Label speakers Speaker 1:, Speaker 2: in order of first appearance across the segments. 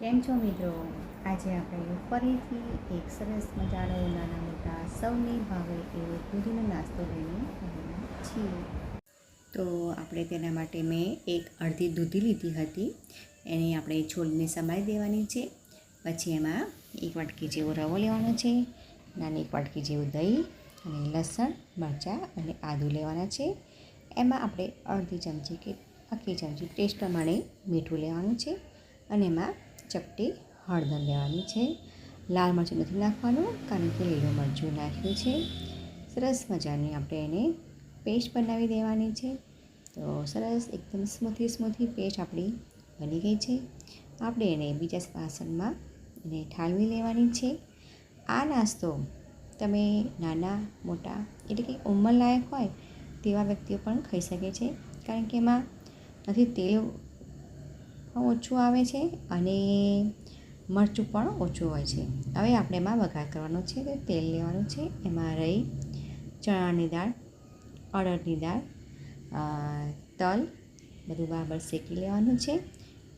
Speaker 1: કેમ છો મિત્રો? આજે આપણે ફરીથી એક સરસ મજાનો નાના મોટા સૌને ભાવે એવો પૂરીનો નાસ્તો લઈને આવ્યા છીએ. તો આપણે તેના માટે મેં એક અડધી દૂધી લીધી હતી. એને આપણે છોલને સમારી દેવાની છે. પછી એમાં એક વાટકી જેવો રવો લેવાનો છે, નાની એક વાટકી જેવું દહીં અને લસણ, મરચાં અને આદું લેવાના છે. એમાં આપણે અડધી ચમચી કે આખી ચમચી ટેસ્ટ પ્રમાણે મીઠું લેવાનું છે. અને એમાં ચપટી, હળદર લેવાની છે. લાલ મરચું નથી નાખવાનું કારણ કે લીલું મરચું નાખ્યું છે. સરસ મજાની આપણે એને પેસ્ટ બનાવી દેવાની છે. તો સરસ એકદમ સ્મૂથી સ્મૂથી પેસ્ટ આપણી બની ગઈ છે. આપણે એને બીજા વાસણમાં એને ઠાલવી લેવાની છે. આ નાસ્તો તમે નાના, મોટા એટલે કે ઉંમરલાયક હોય તેવા વ્યક્તિઓ પણ ખાઈ શકે છે. કારણ કે એમાં નથી તેલ ઓછું આવે છે અને મરચું પણ ઓછું હોય છે. હવે આપણે એમાં વઘાર કરવાનો છે તેલ લેવાનું છે. એમાં રહી ચણાની દાળ, અડદની દાળ તલ, બધું બરાબર શેકી લેવાનું છે.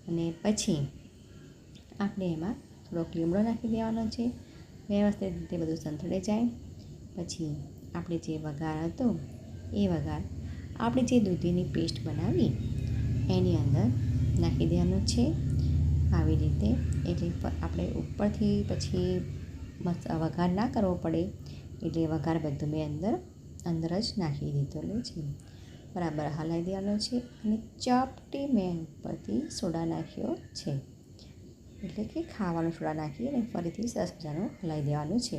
Speaker 1: અને પછી આપણે એમાં થોડોક લીમડો નાખી દેવાનો છે. વ્યવસ્થિત રીતે બધું સંતળે જાય. પછી આપણે જે વઘાર હતો એ વઘાર આપણે જે દૂધીની પેસ્ટ બનાવી એની અંદર નાખી દેવાનું છે. આવી રીતે એટલે આપણે ઉપરથી પછી વઘાર ના કરવો પડે એટલે વઘાર બધું મેં અંદર અંદર જ નાખી દીધેલો છે. બરાબર હલાવી દેવાનો છે અને ચપટી મેં ઉપરથી સોડા નાખ્યો છે. એટલે કે ખાવાનો સોડા નાખી અને ફરીથી સરસ મજાનું હલાવી દેવાનું છે.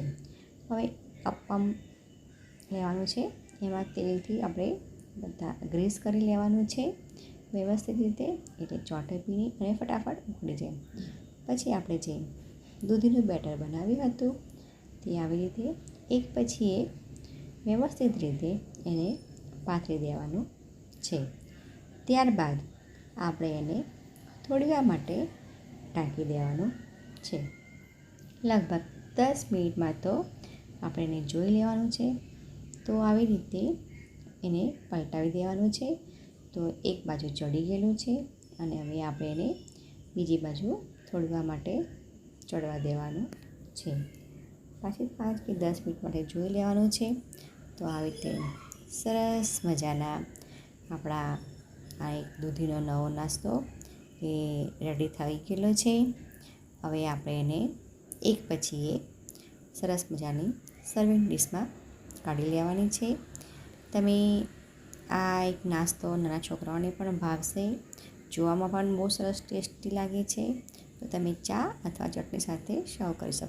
Speaker 1: હવે અપમ લેવાનું છે. એમાં તેલથી આપણે બધા ગ્રીસ કરી લેવાનું છે. વ્યવસ્થિત રીતે એટલે ચોટે પીની અને ફટાફટ ઉકળી જાય પછી આપણે જે દૂધીનું બેટર બનાવ્યું હતું તે આવી રીતે એક પછી એક વ્યવસ્થિત રીતે એને પાથરી દેવાનું છે. ત્યારબાદ આપણે એને થોડીવાર માટે ઢાંકી દેવાનું છે. લગભગ દસ મિનિટમાં તો આપણે એને જોઈ લેવાનું છે. તો આવી રીતે એને પલટાવી દેવાનું છે. તો એક બાજુ ચડી ગયેલું છે અને હવે આપણે એને બીજી બાજુ થોડવા માટે ચડવા દેવાનું છે. પાછી પાંચ કે દસ મિનિટ માટે જોઈ લેવાનું છે. તો આવી રીતે સરસ મજાના આપણા આ એક દૂધીનો નવો નાસ્તો એ રેડી થઈ ગયેલો છે. હવે આપણે એને એક પછી એક સરસ મજાની સર્વિંગ ડીશમાં કાઢી લેવાની છે. તમે આ એક નાસ્તો નાના છોકરાઓને પણ ભાવશે. જોવામાં પણ બહુ સરસ ટેસ્ટી લાગે છે. તો તમે ચા અથવા ચટણી સાથે સર્વ કરી શકો.